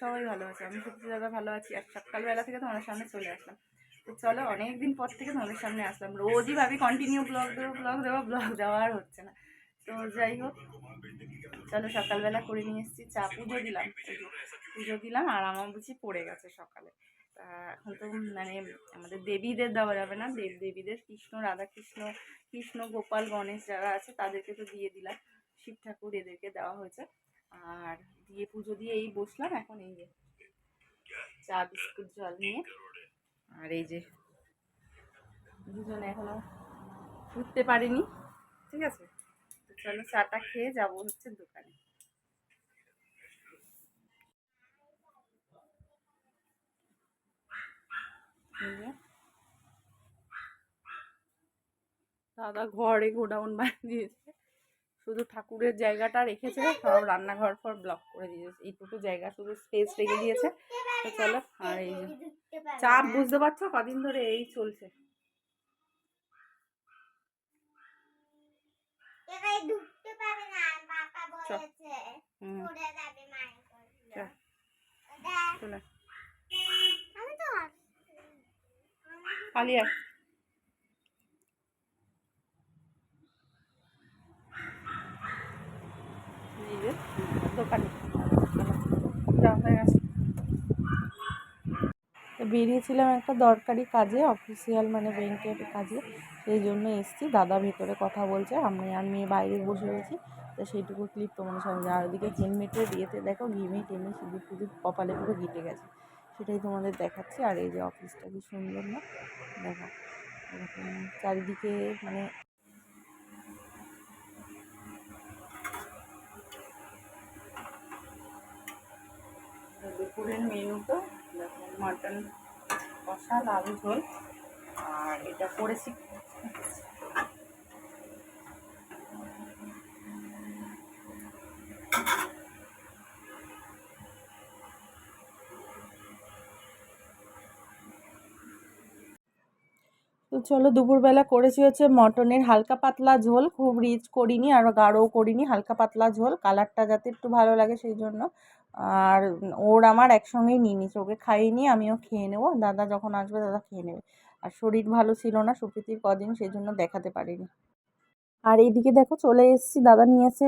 সবাই ভালো আছে। আমি সত্যি দাদা ভালো আছি। আর সকালবেলা থেকে তোমাদের সামনে চলে আসলাম। তো চলো অনেক দিন পর থেকে তোমাদের সামনে আসলাম। রোজই ভাবি কন্টিনিউ ব্লগ দেবো ব্লগ দেবো ব্লগ দেওয়া আর হচ্ছে না। তো যাই হোক, চলো সকালবেলা করে নিয়ে এসেছি। চা পুজো দিলাম। পুজো দিলাম আর আমার বুঝি পড়ে গেছে সকালে। তা এখন তো মানে আমাদের দেবীদের দেওয়া যাবে না। দেব, দেবীদের কৃষ্ণ রাধা কৃষ্ণ কৃষ্ণ, গোপাল, গণেশ যারা আছে তাদেরকে তো দিয়ে দিলাম। শিব ঠাকুর এদেরকে দেওয়া হয়েছে। আর দিয়ে পুজো দিয়ে এই বসলাম, এখন এই যে চা, বিস্কুট, জল নিয়ে। আর এই যে দুজনে এখনও উঠতে পারিনি, ঠিক আছে? তো চলো চাটা খেয়ে যাব হচ্ছে দোকানে। দাদা ঘরে গোডাউন বানিয়ে দিয়েছে শুধু ঠাকুরের জায়গাটা রেখেছে সব রান্নাঘর ফর ব্লক করে দিয়েছে। এইটুকু জায়গা শুধু স্পেস রেখে দিয়েছে। তো চলো আর এই চাপ বুঝতে পারছ? কদিন ধরে এই চলছে। এবার ঢুকতে পারে না বাবা চ। বলেছে হুম পড়ে যাবে মায়ের করলে চ। চলে আমি তো পালিয়ে আয়। এই যে দোকানে যাও, হয়ে গেছে। তো বেরিয়েছিলাম একটা দরকারি কাজে অফিসিয়াল মানে ব্যাংকের কাজে। সেই জন্য এসেছি। দাদা ভেতরে কথা বলছে, আমি আর মেয়ে বাইরে বসে রয়েছি। তো সেইটুকু ক্লিপ তোমাদের সঙ্গে আর ওদিকে হেলমেটের ইয়েতে দেখো ঘিমে টেমে সিঁদুর ফিদুর কপালে পুরো গিটে গেছে। সেটাই তোমাদের দেখাচ্ছি। আর এই যে অফিসটা কি সুন্দর না? দেখো, এরকম চারিদিকে মানে দুপুরের মেনুটা মাটন কষা লাল ঝোল। আর এটা করেছি তো চলো দুপুরবেলা করেছি হচ্ছে মটনের হালকা পাতলা ঝোল, খুব রিচ করিনি, আর গাঢ়ও করিনি, হালকা পাতলা ঝোল, কালারটা যাতে একটু ভালো লাগে সেই জন্য। আর ওর আমার একসঙ্গেই নিয়ে নিয়েছি ওকে খাইয়ে আমিও খেয়ে নেব, দাদা যখন আসবে দাদা খেয়ে নেবে। আর শরীর ভালো ছিল না সুপ্রীতির কদিন, সেই জন্য দেখাতে পারিনি। আর এইদিকে দেখো চলে এসেছি, দাদা নিয়ে এসে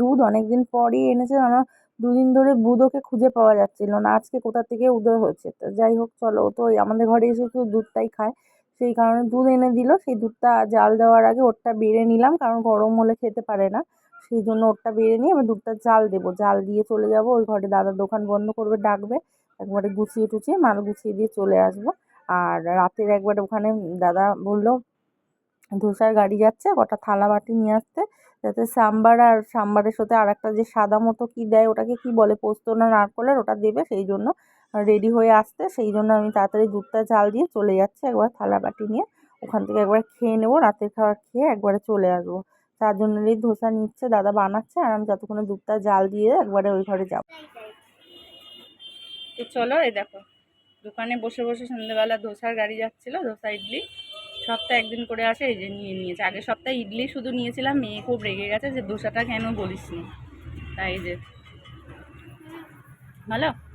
দুধ অনেক দিন পরই এনেছে, আমরা দুদিন ধরে বুধ ওকে খুঁজে পাওয়া যাচ্ছিল না, আজকে কোথা থেকে উদয় হয়েছে তো যাই হোক, চলো তো আমাদের ঘরে এসে শুধু দুধটাই খায়। সেই কারণে দুধ এনে দিল। সেই দুধটা জাল দেওয়ার আগে ওরটা বেড়ে নিলাম, কারণ গরম হলে খেতে পারে না। সেই জন্য ওরটা বেড়ে নিয়ে আমি দুধটা জাল দেবো। জাল দিয়ে চলে যাব, ওই ঘরে দাদা দোকান বন্ধ করবে, ডাকবে। একবারে গুছিয়ে টুছিয়ে মাল গুছিয়ে দিয়ে চলে আসব। আর রাতের একবারে ওখানে দাদা বলল, ধোসার গাড়ি যাচ্ছে, কটা থালা বাটি নিয়ে আসতে। যাতে সাম্বার আর সাম্বারের সাথে আর একটা যে সাদা মতো কি দেয়, ওটাকে কি বলে, পোস্ত না নারকলের, ওটা দেবে সেই জন্য। রেডি হয়ে আসতে। সেই জন্য আমি তাড়াতাড়ি দুধটা জাল দিয়ে চলে যাচ্ছি একবার থালা বাটি নিয়ে। ওখান থেকে একবার খেয়ে নেব, রাতের খাবার খেয়ে একবারে চলে আসব। তার জন্য জন্যই ধোসা নিচ্ছে, দাদা বানাচ্ছে আর আমি যতক্ষণে দুধটা জাল দিয়ে একবারে ওই ঘরে যাব। তো চলো এই দেখো, দোকানে বসে বসে সন্ধ্যেবেলা ধোসার গাড়ি যাচ্ছিল, ধোসা, ইডলি। সপ্তাহে একদিন করে আসে, এই যে নিয়ে নিয়েছে। আগের সপ্তাহে ইডলি শুধু নিয়েছিলাম, মেয়ে খুব রেগে গেছে যে ধোসাটা কেন বলিস নি? তাই যে। ভালো?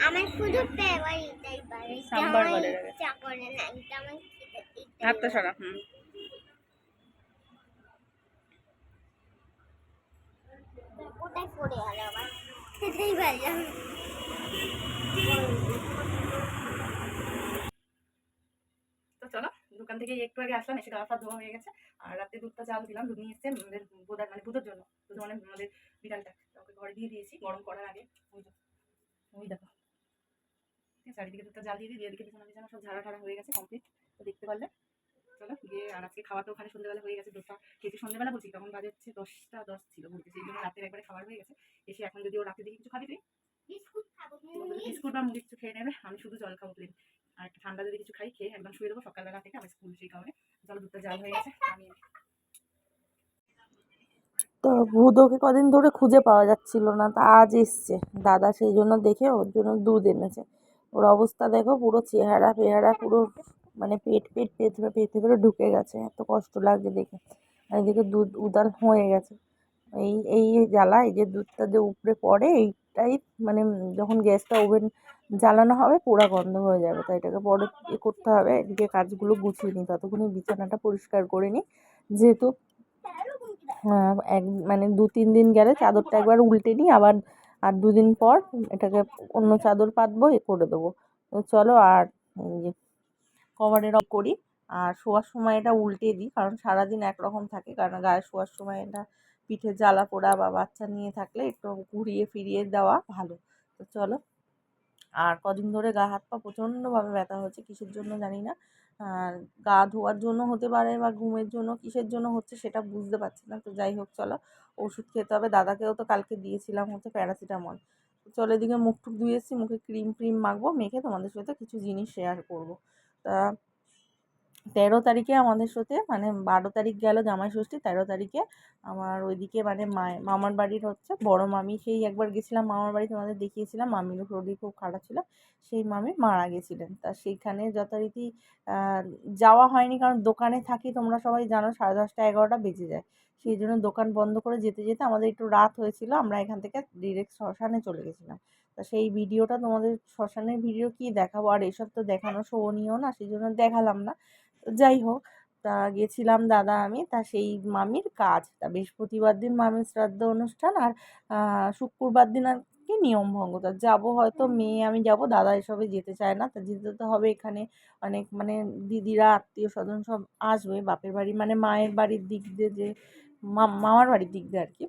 আমার শুধু ফেভারিটই পারে সাম্বার দেবে। চা করে না এটা আমার দিতে হাতটা সরা হুম। ওটাই পড়ে গেল আবার খেতেই পারলাম না। তো চলো দোকান থেকে একটু আগে আসলাম এসে গা পা ধোয়া হয়ে গেছে। আর রাতে দুধটা চাল দিলাম দুধ নিয়ে এসছে আমাদের বোধার মানে দুধের জন্য। দুধ মানে আমাদের বিড়ালটা ওকে ঘরে দিয়ে দিয়েছি গরম করার আগে। ওই ওই দেখো। চারিদিকে দুধটা জাল দিয়ে দিই দিয়ে এদিকে বিছানা বিছানা সব ঝাড়া ঠাড়া হয়ে গেছে কমপ্লিট তো দেখতে পারলে। চলো গিয়ে আর আজকে খাওয়া তো ওখানে সন্ধ্যেবেলা হয়ে গেছে দুধটা খেতে সন্ধ্যেবেলা বলছি তখন বাজে হচ্ছে দশটা দশ ছিল ঘুরতে সেই জন্য রাতের একবারে খাবার হয়ে গেছে। এসে এখন যদি ও রাতে দিকে কিছু খাবি তুই? বিস্কুট বা মুড়ি কিছু খেয়ে নেবে আমি শুধু জল খাব প্লেন ঠান্ডা যদি কিছু খাই, খেয়ে একদম শুয়ে দেবো সকালবেলা থেকে আমি স্কুল সেই কারণে। জল দুধটা জাল হয়ে গেছে, আমি তো ভুদোকে কদিন ধরে খুঁজে পাওয়া যাচ্ছিল না, তা আজ এসছে। দাদা সেই জন্য দেখে ওর জন্য দুধ এনেছে। ওর অবস্থা দেখো, পুরো চেহারা পেহারা পুরো মানে পেট পেট পেট পেট করে ঢুকে গেছে। এত কষ্ট লাগছে দেখে। এদিকে দুধ উদার হয়ে গেছে। এই এই জ্বালা এই যে দুধটা যে উপরে পড়ে, এইটাই মানে যখন গ্যাসটা ওভেন জ্বালানো হবে পোড়া গন্ধ হয়ে যাবে। তাই এটাকে পরে এ করতে হবে, এদিকে কাজগুলো গুছিয়ে নিই ততক্ষণে বিছানাটা পরিষ্কার করে নিই। যেহেতু এক মানে দু, তিন দিন গেলে চাদরটা একবার উল্টে নিই, আবার, আর দুদিন পর এটাকে অন্য চাদর পাতবো, এ করে দেবো। তো চলো আর কভারের অফ করি, আর শোয়ার সময় এটা উল্টে দিই, কারণ সারাদিন একরকম থাকে, কারণ গায়ে শোয়ার সময় এটা পিঠে জ্বালা পোড়া বা বাচ্চা নিয়ে থাকলে একটু ঘুরিয়ে ফিরিয়ে দেওয়া ভালো। তো চলো। আর কদিন ধরে গা, হাত পা প্রচণ্ডভাবে ব্যথা হচ্ছে, কিসের জন্য জানি না। আর গা ধোয়ার জন্য হতে পারে বা ঘুমের জন্য কিসের জন্য হচ্ছে সেটা বুঝতে পারছি না। তো যাই হোক, চলো ওষুধ খেতে হবে। দাদাকেও তো কালকে দিয়েছিলাম হচ্ছে প্যারাসিটামল। চলো এদিকে মুখ টুক ধুয়েছি মুখে ক্রিম ফ্রিম মাখবো, মেখে তোমাদের সাথে কিছু জিনিস শেয়ার করব। তা তেরো তারিখে আমাদের সাথে মানে বারো তারিখ গেল জামাই ষষ্ঠী, তেরো তারিখে আমার ওইদিকে মানে মামার বাড়ির হচ্ছে, বড় মামি সেই একবার গেছিলাম, মামার বাড়ি তোমাদের দেখিয়েছিলাম মামিরও শরীর খুব খারাপ ছিল, সেই মামি মারা গেছিলেন। তা সেইখানে যথারীতি যাওয়া হয়নি কারণ দোকানে থাকি তোমরা সবাই জানো, সাড়ে দশটা এগারোটা বেজে যায়। সেই জন্য দোকান বন্ধ করে যেতে যেতে আমাদের একটু রাত হয়েছিল, আমরা এখান থেকে ডিরেক্ট শ্মশানে চলে গেছিলাম। তা সেই ভিডিওটা তোমাদের শ্মশানের ভিডিও কি দেখাবো? আর এসব তো দেখানো শোভনীয় না, সেই জন্য দেখালাম না। যাই হোক, তা গেছিলাম দাদা, আমি, তা সেই মামির কাজ। তা বৃহস্পতিবার দিন মামির শ্রাদ্ধ অনুষ্ঠান আর শুক্রবার দিন আর কি নিয়ম ভঙ্গ। তা যাব হয়তো মেয়ে, আমি যাব, দাদা এসবে যেতে চায় না, তা যেতে তো হবে এখানে। অনেক মানে দিদিরা আত্মীয় স্বজন সব আসবে, বাপের বাড়ি মানে মায়ের বাড়ির দিক দিয়ে যে মামার বাড়ির দিক দিয়ে আর কি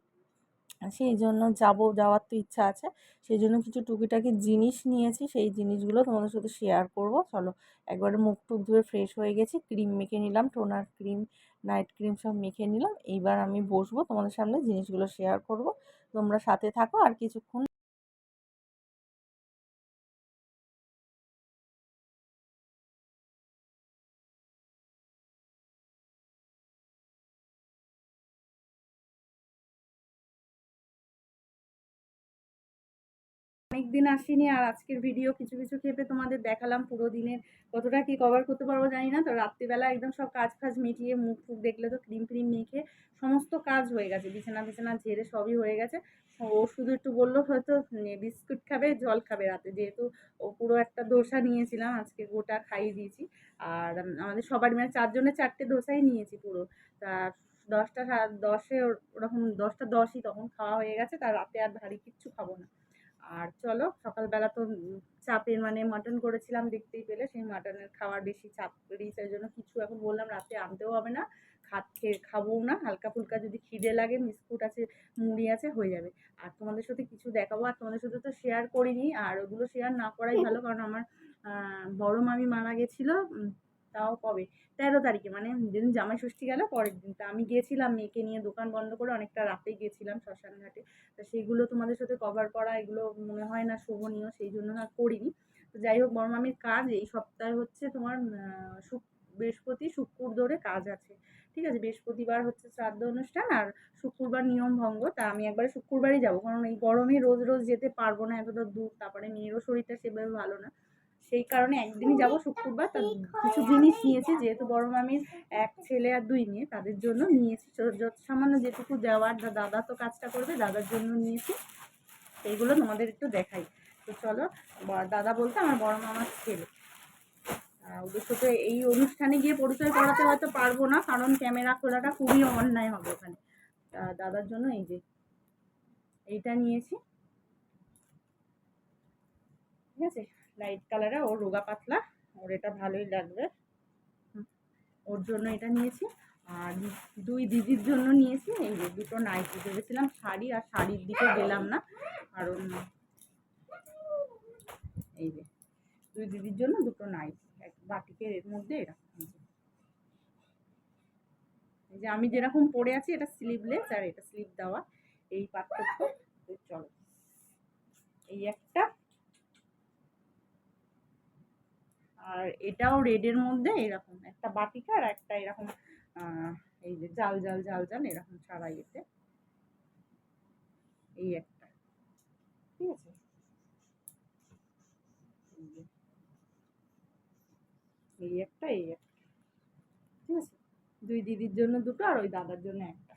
সেই জন্য যাব, যাওয়ার তো ইচ্ছা আছে। সেই জন্য কিছু টুকিটাকি জিনিস নিয়েছি। সেই জিনিসগুলো তোমাদের সাথে শেয়ার করব। চলো, একবারে মুখ টুক ধুয়ে ফ্রেশ হয়ে গেছি। ক্রিম মেখে নিলাম টোনার ক্রিম নাইট ক্রিম সব মেখে নিলাম। এইবার আমি বসবো তোমাদের সামনে, জিনিসগুলো শেয়ার করব। তোমরা সাথে থাকো আর কিছুক্ষণ দিন আসিনি আর আজকের ভিডিও কিছু কিছু ক্ষেপে তোমাদের দেখালাম পুরো দিনের কতটা কি কভার করতে পারব জানি না। তো রাত্রিবেলা একদম সব কাজ ফাজ মিটিয়ে মুখ ফুক দেখলে তো ক্রিম ফ্রিম মেখে সমস্ত কাজ হয়ে গেছে। বিছানা বিছানা ঝেড়ে সবই হয়ে গেছে। ও শুধু একটু বলল, হয়তো বিস্কুট খাবে, জল খাবে রাতে। যেহেতু ও পুরো একটা দোসা নিয়েছিলাম, আজকে গোটা খাইয়ে দিয়েছি। আর আমাদের সবার মানে চারজনের চারটে দোসাই নিয়েছি পুরো। তা দশটা দশে ওর- ওরকম দশটা দশই তখন খাওয়া হয়ে গেছে। তার রাতে আর ভারী কিচ্ছু খাব না। আর চলো, সকালবেলা তো চাপের মানে মাটন করেছিলাম দেখতেই পেলে, সেই মাটনের খাওয়ার বেশি চাপ ওই জন্য কিছু এখন বললাম, রাতে আনতেও হবে না খেয়ে খাবোও না, হালকা ফুলকা যদি খিদে লাগে, বিস্কুট আছে, মুড়ি আছে, হয়ে যাবে। আর তোমাদের সাথে কিছু দেখাবো, আর তোমাদের সাথে তো শেয়ার করিনি, আর ওগুলো শেয়ার না করাই ভালো, কারণ আমার বড় মামি মারা গেছিল তাও কবে? তেরো তারিখে মানে যেদিন জামাই ষষ্ঠী গেল, পরের দিন। তা আমি গেছিলাম মেয়েকে নিয়ে দোকান বন্ধ করে, অনেকটা রাতেই গেছিলাম শ্মশান ঘাটে তো সেইগুলো তোমাদের সাথে কভার করা, এগুলো মনে হয় না শোভনীয়, সেই জন্য আর করিনি। তো যাই হোক, বড় মামির কাজ, এই সপ্তাহে হচ্ছে তোমার শুক, বৃহস্পতি শুক্র ধরে কাজ আছে। ঠিক আছে? বৃহস্পতিবার হচ্ছে শ্রাদ্ধ অনুষ্ঠান আর শুক্রবার নিয়ম ভঙ্গ। তা আমি একবারে শুক্রবারই যাব, কারণ এই গরমে রোজ রোজ যেতে পারব না, এতটা দূর। তারপরে মেয়েরও শরীরটা সেভাবে ভালো না। সেই কারণে একদিনই যাব শুক্রবার, তার কিছু জিনিস নিয়েছি, যেহেতু বড় মামির এক ছেলে আর দুই মেয়ে, তাদের জন্য নিয়েছি। যত সামান্য যেটুকু দেওয়ার দাদা তো কাজটা করবে, দাদার জন্য নিয়েছি। এইগুলো তোমাদের একটু দেখাই। তো চলো দাদা বলতে আমার বড় মামার ছেলে। ওদের সাথে এই অনুষ্ঠানে গিয়ে পরিচয় করাতে হয়তো পারব না, কারণ ক্যামেরা খোলাটা খুবই অন্যায় হবে ওখানে। দাদার জন্য এই যে, এইটা নিয়েছি। ঠিক আছে? লাইট কালারে, ও রোগা পাতলা, ওর এটা ভালোই লাগবে। ওর জন্য এটা নিয়েছি। আর দুই দিদির জন্য নিয়েছি, এই যে দুটো নাইটি ভেবেছিলাম শাড়ি, আর শাড়ির দিকে গেলাম না। কারণ এই যে, দুই দিদির জন্য দুটো নাইটি, এক বাটিকের এর মধ্যে এরকম এই যে। আমি যেরকম পরে আছি, এটা স্লিভলেস আর এটা স্লিভ দেওয়া, এই পার্থক্য। চলো, এই একটা আর এটাও রেডের মধ্যে এরকম একটা বাটিকা আর একটা এরকম এই যে জাল জাল জাল জাল এরকম ছাড়া এতে। এই একটা। ঠিক আছে? এই একটা এই একটা। ঠিক আছে? দুই দিদির জন্য দুটো আর ওই দাদার জন্য একটা।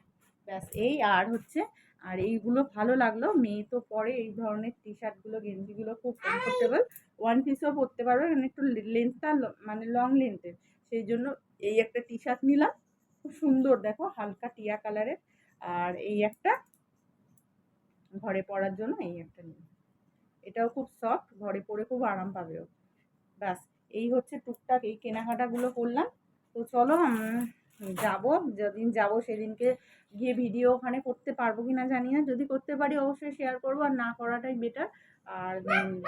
ব্যাস, এই আর হচ্ছে আর এইগুলো ভালো লাগল। মেয়ে তো পরে এই ধরনের টি শার্টগুলো গেঞ্জিগুলো খুব কমফোর্টেবল ওয়ান পিসও পরতে পারবে মানে একটু লেন্থটা মানে লং লেন্থের সেই জন্য এই একটা টি শার্ট নিলাম। খুব সুন্দর, দেখো হালকা টিয়া কালারের আর এই একটা ঘরে পরার জন্য এই একটা নিলাম। এটাও খুব সফট ঘরে পরে খুব আরাম পাবে ও। ব্যাস, এই হচ্ছে টুকটাক, এই কেনাকাটাগুলো করলাম। তো চলো যাব যেদিন যাব সেদিনকে গিয়ে ভিডিও ওখানে করতে পারব কি না জানি না। যদি করতে পারি অবশ্যই শেয়ার করব, আর না করাটাই বেটার আর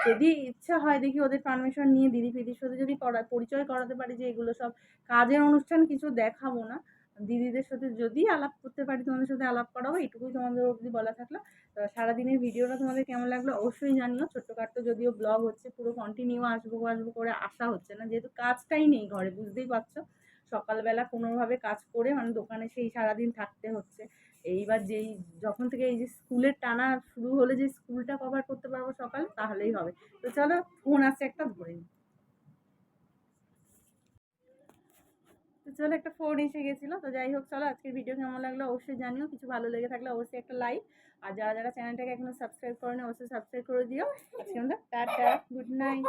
যদি ইচ্ছা হয় দেখি ওদের পারমিশন নিয়ে দিদি ফিদির সাথে যদি করা, পরিচয় করাতে পারি যে এগুলো সব কাজের অনুষ্ঠান, কিছু দেখাবো না। দিদিদের সাথে যদি আলাপ করতে পারি, তোমাদের সাথে আলাপ করাবো, এটুকুই তোমাদের অবধি বলা থাকল। সারাদিনের ভিডিওটা তোমাদের কেমন লাগল অবশ্যই জানিও। ছোট্টখাট্টো যদিও ব্লগ হচ্ছে, পুরো কন্টিনিউ আসব আসব করে আসা হচ্ছে না, যেহেতু কাজটাই নেই ঘরে, বুঝতেই পারছ। সকালবেলা কোনোভাবে কাজ করে মানে দোকানে সেই সারাদিন থাকতে হচ্ছে। এইবার যেই যখন থেকে এই যে স্কুলের টানা শুরু হলে যে স্কুলটা কভার করতে পারব সকালে, তাহলেই হবে। তো চলো ফোন আছে একটা, ধরে নিই। তো চলো, একটা ফোন এসে গেছিল। তো যাই হোক, চলো, আজকের ভিডিও কেমন লাগল অবশ্যই জানিও। কিছু ভালো লেগে থাকলে অবশ্যই একটা লাইক আর যারা যারা চ্যানেলটাকে এখনও সাবস্ক্রাইব করেনি, অবশ্যই সাবস্ক্রাইব করে দিও। আজকে টাটা গুড নাইট